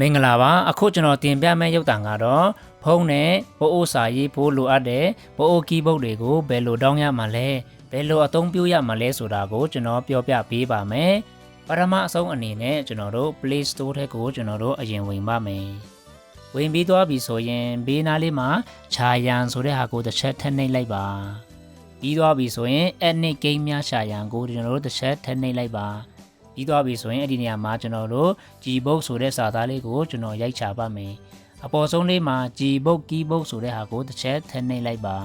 မင်္ဂလာပါအခုကျွန်တော်တင်ပြမယ့်ရုပ်သံကတော့ဖုန်းနဲ့ပိုအိုစာရေးဖို့လိုအပ်တဲ့ပိုအိုကီးဘုတ်တွေကိုဘယ်လိုတောင်းရမှာလဲဘယ်လိုအသုံးပြုရမှာလဲဆိုတာကိုကျွန်တော်ပြောပြပေးပါမယ်ပထမအဆုံးအနေနဲ့ကျွန်တော်တို့ Play Store ထဲကိုကျွန်တော်တို့အရင်ဝင်ပါမယ်ဝင်ပြီးသွားပြီဆိုရင်ဘေးနားလေးမှာခြာရန်ဆိုတဲ့ဟာကိုတစ်ချက်ထည့်နှိပ်လိုက်ပါပြီးသွားပြီဆိုရင် Ethnic Game များရှာရန်ကိုကျွန်တော်တို့တစ်ချက်ထည့်နှိပ်လိုက်ပါ ပြီးသွားပြီဆိုရင်အဲ့ဒီနေရာမှာကျွန်တော်တို့ကြည်ဘုတ်ဆိုတဲ့စာသားလေးကိုကျွန်တော်ရိုက်ချပါမယ်အပေါ်ဆုံးလေးမှာကြည်ဘုတ်ကီးဘုတ်ဆိုတဲ့ဟာကိုတစ်ချက်ထည့်နှိပ်လိုက်ပါ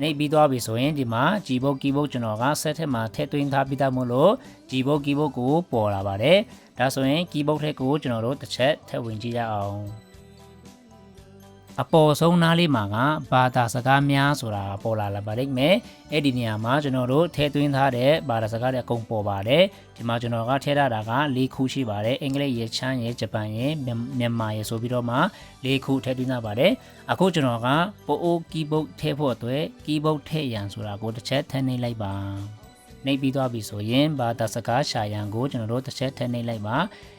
နှိပ်ပြီးသွားပြီဆိုရင်ဒီမှာကြည်ဘုတ်ကီးဘုတ်ကျွန်တော်ကဆက်ထက်မှာထည့်သွင်းထားပြီးသားမို့လို့ကြည်ဘုတ်ကီးဘုတ်ကိုပေါ်လာပါတယ်ဒါဆိုရင်ကီးဘုတ်ထက်ကိုကျွန်တော်တို့တစ်ချက်ထည့်ဝင်ကြည့်ရအောင် အပေါ်ဆုံးနားလေးမှာကဘာသာစကားများဆိုတာပေါ်လာလာပါလိမ့်မယ်အဲ့ဒီနေရာမှာကျွန်တော်တို့ထည့်သွင်းထားတဲ့ဘာသာစကားတွေအကုန်ပေါ်ပါတယ်ဒီမှာကျွန်တော်ကထည့်ထားတာက၄ခုရှိပါတယ်အင်္ဂလိပ်ရယ်ချမ်းရယ်ဂျပန်ရယ်မြန်မာရယ်ဆိုပြီးတော့မှ၄ခုထည့်သွင်းထားပါတယ်အခုကျွန်တော်ကပိုအိုကီးဘုတ်ထည့်ဖို့အတွက်ကီးဘုတ်ထည့်ရန်ဆိုတာကိုတစ်ချက်ထည့်နှိပ်လိုက်ပါနှိပ်ပြီးသွားပြီဆိုရင်ဘာသာစကားရှာရန်ကိုကျွန်တော်တို့တစ်ချက်ထည့်နှိပ်လိုက်ပါ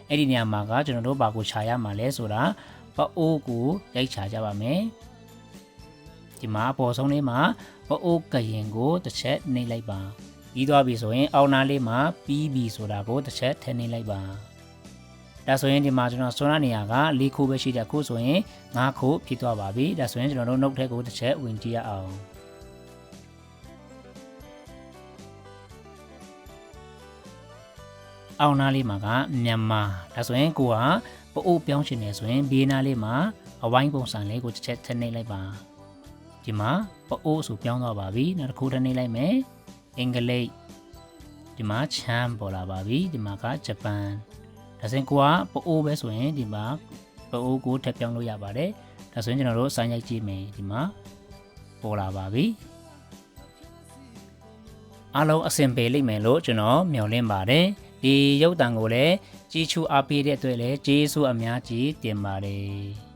အဲ့ဒီနေရာမှာကကျွန်တော်တို့ဘာကိုရှာရမှာလဲဆိုတာ ပအိုးကိုရိုက်ချကြပါမယ်ဒီမှာအပေါ်ဆုံးလေးမှာပအိုးကရင်ကိုတစ်ချက်နှိပ်လိုက်ပါပြီးသွားပြီဆိုရင်အောက်နားလေးမှာပြီးပြီဆိုတာကိုတစ်ချက်ထည့်နှိပ်လိုက်ပါဒါဆိုရင်ဒီမှာကျွန်တော်ဆွမ်းနာနေရာက၄ခုပဲရှိတဲ့ခုဆိုရင်၅ခုဖြစ်သွားပါပြီဒါဆိုရင်ကျွန်တော်တို့နှုတ်ထက်ကိုတစ်ချက်ဝင်ကြည့်ရအောင်အောက်နားလေးမှာကမြန်မာဒါဆိုရင်ကိုကပ အိုးပြောင်းရှင်နေဆိုရင်ဘေးနားလေးမှာအဝိုင်းပုံစံလေးကိုတစ်ချက်ထည့်နှိပ်လိုက်ပါဒီမှာပအိုးဆိုပြောင်းသွားပါပြီနောက်တစ်ခုထည့်နှိပ်လိုက်မယ်အင်္ဂလိပ်ဒီမှာချမ်းပေါ်လာပါပြီဒီမှာကဂျပန်ဒါဆိုရင်ကိုကပအိုးပဲဆိုရင်ဒီမှာပအိုးကိုထည့်ပြောင်းလို့ရပါတယ်ဒါဆိုရင်ကျွန်တော်တို့စိုင်းရိုက်ကြည့်မယ်ဒီမှာပေါ်လာပါပြီအားလုံးအဆင်ပြေလိမ့်မယ်လို့ကျွန်တော်မျှော်လင့်ပါတယ် ဒီရုပ်တံကိုလည်းကြီးချူအားပေးတဲ့အတွက်လည်းကျေးဇူးအများကြီးတင်ပါတယ်